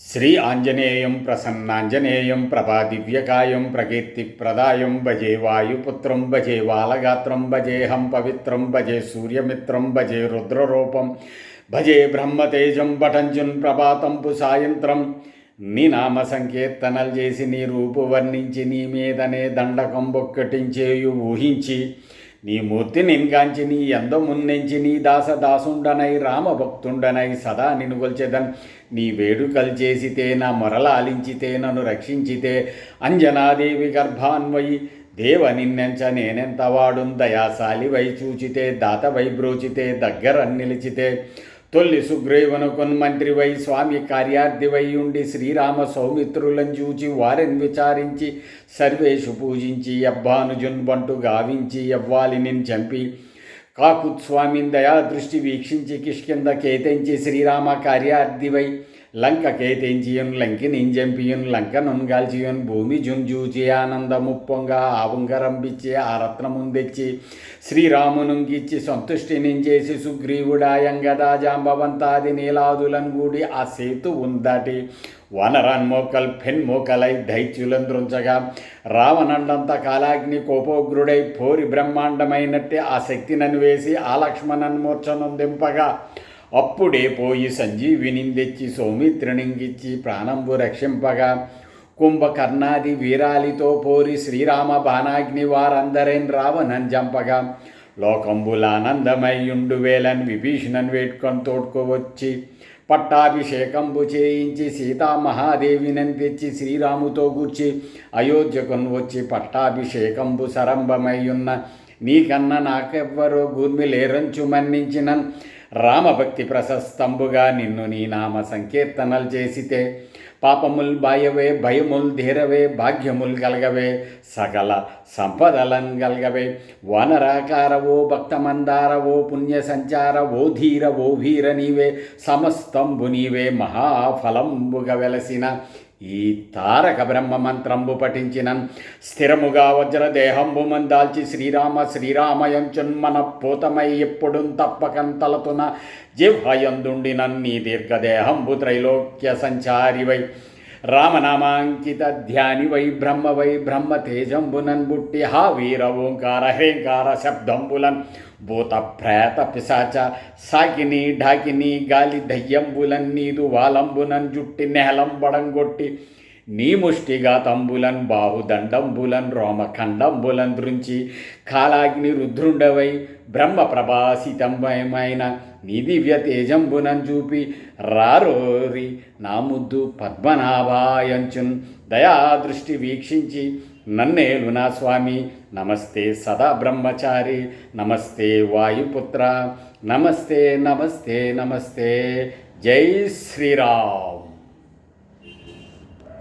శ్రీ ఆంజనేయం ప్రసన్నాంజనేయం ప్రభాదివ్యకాయం ప్రకీర్తిప్రదాయం భజే వాయుపుత్రం భజే బాలగాత్రం భజేహం పవిత్రం భజే సూర్యమిత్రం భజే రుద్రరూపం భజే బ్రహ్మతేజం భటంజున్ ప్రభాతంపు సాయంత్రం నీ నామ సంకీర్తనలు చేసి నీ రూపు వర్ణించి నీ మీదనే దండకం బొక్కటించేయు ఊహించి నీ మూర్తి నిన్గాంచి నీ ఎంద నీ దాస దాసుండనై రామభక్తుండనై సదా నిన్ను కొల్చెదన్. నీ వేడుకలు చేసితే నా మొరలాలించితే నన్ను రక్షించితే అంజనాదేవి గర్భాన్వయి దేవ నిన్నెంచ నేనెంత వాడుం దయాశాలి వై చూచితే దాత వై బ్రోచితే దగ్గర నిలిచితే. తొల్లి సుగ్రీవను కొన్మంత్రివై స్వామి కార్యార్థివై ఉండి శ్రీరామ సౌమిత్రులను చూచి వారిని విచారించి సర్వేషు పూజించి అబ్బానుజున్ బంటు గావించి ఎవ్వాలిని చంపి కాకుత్స్వామిన్ దయా దృష్టి వీక్షించి కిష్కింద కేతించి శ్రీరామ కార్యార్థివై లంక కేతించియున్ లంకిని జంపియున్ లంకనున్ గాల్చియున్ భూమి జుంజూచి ఆనందము పొంగ ఆవుంగరంబిచ్చి ఆ రత్నముందెచ్చి శ్రీరామునుంగిచ్చి సంతుష్టిని చేసి సుగ్రీవుడాయంగదా జాంబవంతాది నీలాదులను గూడి ఆ సేతు ఉందాటి. వనరన్మోకల్ పెన్మోకలై దైత్యులంద్రుంచగా రావణండంత కాలాగ్ని కోపోగ్రుడై పోరి బ్రహ్మాండమైనట్టే ఆ శక్తినను వేసి ఆ లక్ష్మణన్ మూర్ఛనొందింపగా అప్పుడే పోయి సంజీవిని తెచ్చి సౌమిత్రునింగిచ్చి ప్రాణంబు రక్షింపగా. కుంభకర్ణాది వీరాలితో పోరి శ్రీరామ బాణాగ్ని వారందరేన్ రావణన్ జంపగా. లోకంబులానందమయ్యుండు వేలన్ విభీషణన్ వేట్కొని తోడ్కోవచ్చి పట్టాభిషేకంబు చేయించి సీతామహాదేవినని తెచ్చి శ్రీరాముతో కూర్చి అయోధ్యకును వచ్చి పట్టాభిషేకంబు సరంభమయ్యున్న నీకన్నా నాకెవ్వరో గూర్మిలేరంచు మన్నించినన్. రామభక్తి ప్రశస్తంబుగా నిన్ను నీ నామ సంకీర్తనలు చేసితే పాపముల్ బాయవే భయముల్ ధీరవే భాగ్యముల్ గలగవే సకల సంపదలం గలగవే వానరాకారవో భక్తమందారవో పుణ్య సంచారవో ధీర ఓ వీర నీవే సమస్తంబు నీవే మహాఫలంబుగ వెలసిన ఈ తారక బ్రహ్మ మంత్రంబు పఠించిన. స్థిరముగా వజ్రదేహంబు మందాల్చి శ్రీరామ శ్రీరామయంచున్మన పూతమై ఎప్పుడు తప్పకంతలతున తలతున. దీర్ఘదేహంబు త్రైలోక్య సంచారివై. రామనామాంకిత ధ్యాని వై బ్రహ్మ వై బ్రహ్మ తేజంబునన్ బుట్టి హా వీర ఓంకార హేంకార శబ్దంబులన్ భూత ప్రేత పిశాచ సాకిని ఢాకిని గాలి దయ్యంబులన్ నీదు వాలంబునన్ జుట్టి నెహలంబడంగొట్టి నీ ముష్టిగా తంబులన్ బాహుదండంబులన్ రోమఖండంబులన్ దృంచి కాలాగ్ని రుద్రుండవై బ్రహ్మ ప్రభాసితంబయమైన నీ దివ్య తేజంబునన్ చూపి రారోరి నా ముద్దు పద్మనాభాయంచున్ దయాదృష్టి వీక్షించి నన్నేలు నా స్వామి. నమస్తే సదా బ్రహ్మచారి. నమస్తే వాయుపుత్ర. నమస్తే నమస్తే నమస్తే. జై శ్రీరామ్.